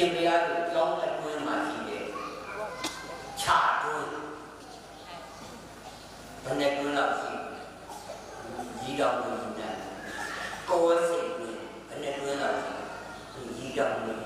ရှင်ဘုရားကိုကြောင်းအတွင်းမှာရှိတယ်ခြားတွင်းဘယ်နဲ့တွင်းလောက်ရှိကြီးတော်ကိုယူတယ်ကောစင်တွင်းဘယ်နဲ့တွင်းလောက်ရှိကြီးတော်ကို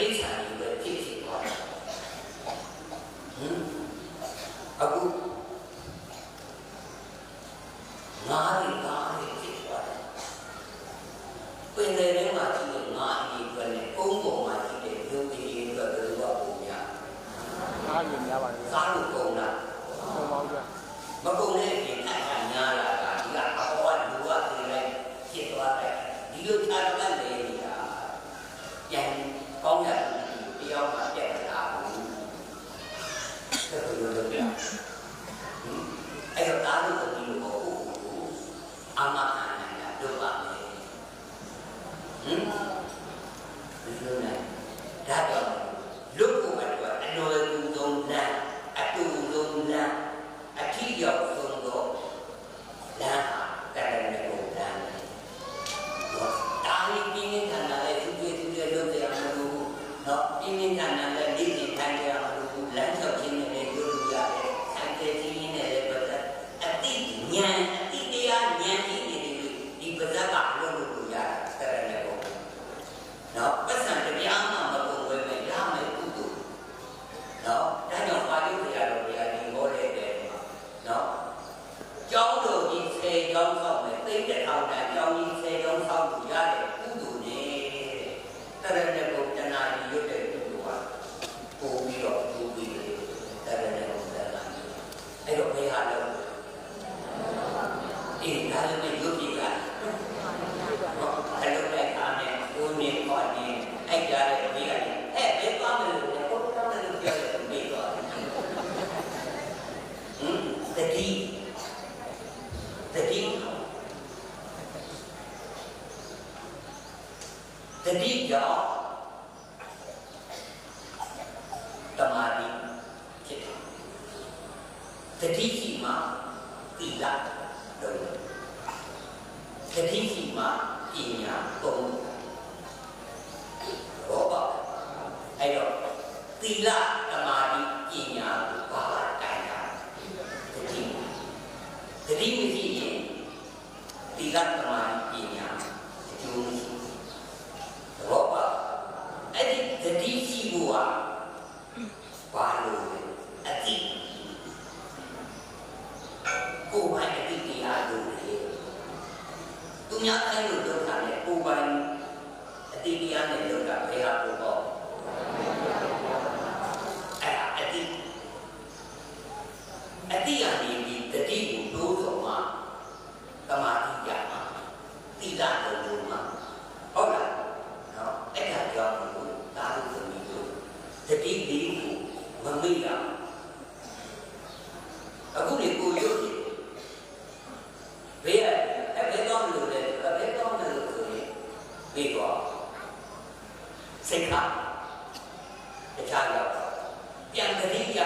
တိစ္ဆာန်ကြီးပဲဖြစ်ဖြစ်သွားတာဟင်အခုငါးရီငါးရီဖြစ်သွားတယ်ပင်တယ်ထဲမှာရှိတဲ့ငါးရီအတွက်နဲ့ကုန်းပေါ်မှာရှိတဲ့ရုပ်ကြီးအတွက်ဘယ်လိုကပုံများငါးရီများပါလေစားလို့ကုန်တာမကုန်ပါဘူးမကုန်တဲ့ 两个两个两个。 တိရှိမှတိလာလုံးတတိရှိမှပညာသုံးဘောပါအဲ့တော့သီလသမာဓိပညာကိုပါတိုင်တာတတိတတိမရှိရင်သီလ ကိုယ်ပိုင်အသိတရားလိုလေသူများခိုင်းလို့လုပ်တာလေကိုယ်ပိုင်အသိတရားနဲ့လုပ်တာဘယ်ဟာကိုပေါ့အဲ့ဒါအသိအသိရာဒီဒီတတိကိုတိုးတော်မှာတမာတိရမှာသီလတော်လို့မှာဟုတ်လားနော်အဲ့ဒါကြောင့်လို့ဒါလို့သမီးတို့တတိလေးကိုမမေ့ရဘူး ပြေးသွားစိတ်ခါတခြားရောက်ပြန်တတိယ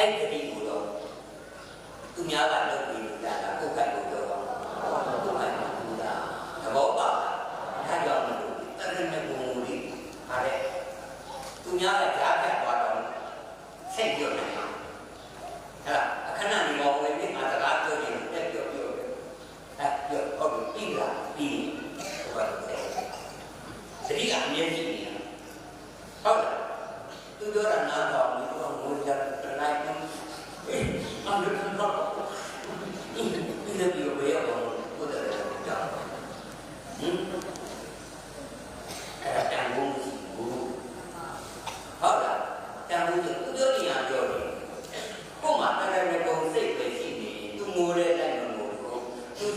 အဲ့ဒီကိုတော့သူများကလုပ်ပြီး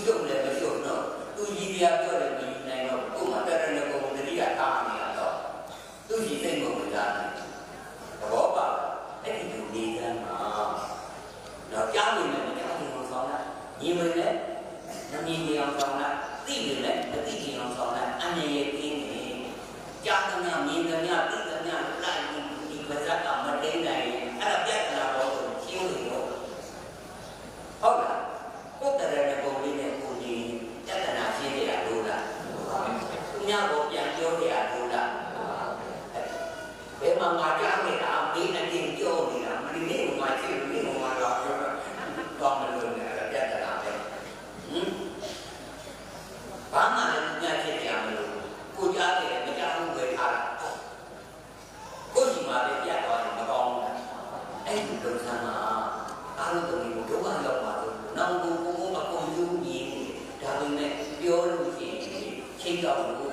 ပြုတ်လည်းမပြုတ်တော့သူကြီးရပြော မှာကြားနေတာမင်းအတင်ကြောနေတာမင်းနဲ့မှာကြည့်မင်းမှာလာပြောတာဘာမလို့လဲပြတ်တာပဲဟင်ဘာမှလည်းညချက်ကြမလို့ကိုကြားတယ်မကြားဘူးပဲထားတာကိုဒီမှာလည်းပြတ်သွားတယ်မကောင်းဘူးအဲ့ဒီဒုက္ခမှာအားလုံးတို့ဒုက္ခရောက်ပါတော့နောက်ဘုံဘုံအကုန်ယူနေဒါပေမဲ့ပြောလို့ရှိရင်ချိန်ကြောက်လို့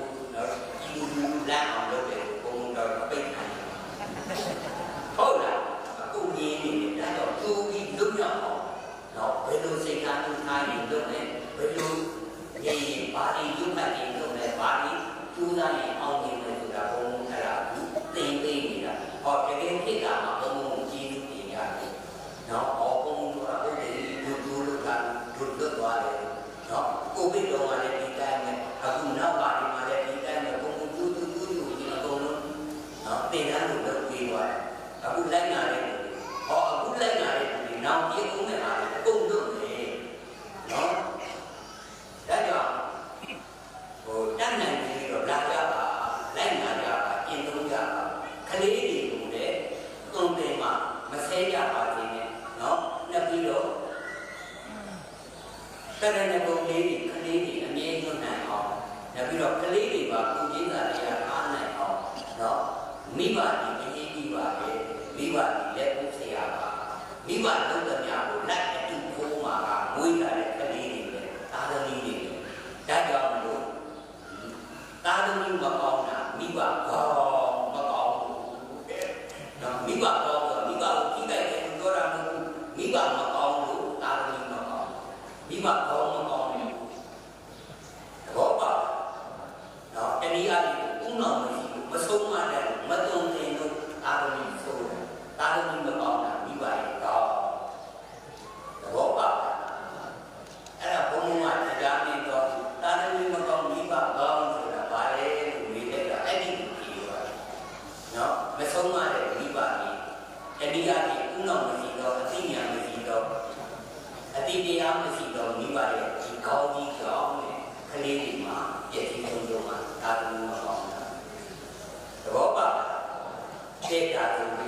Love. တေတရားမရှိတော့မိပါရဲ့ဒီကောင်းကြီးကြောင့်ခလေးတွေမှာပြည့်စုံဆုံးမှာဒါကမျိုးမကောင်းတာသဘောပါလားသိတာက